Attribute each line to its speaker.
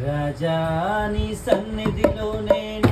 Speaker 1: రాజాని సన్నిధిలో నేను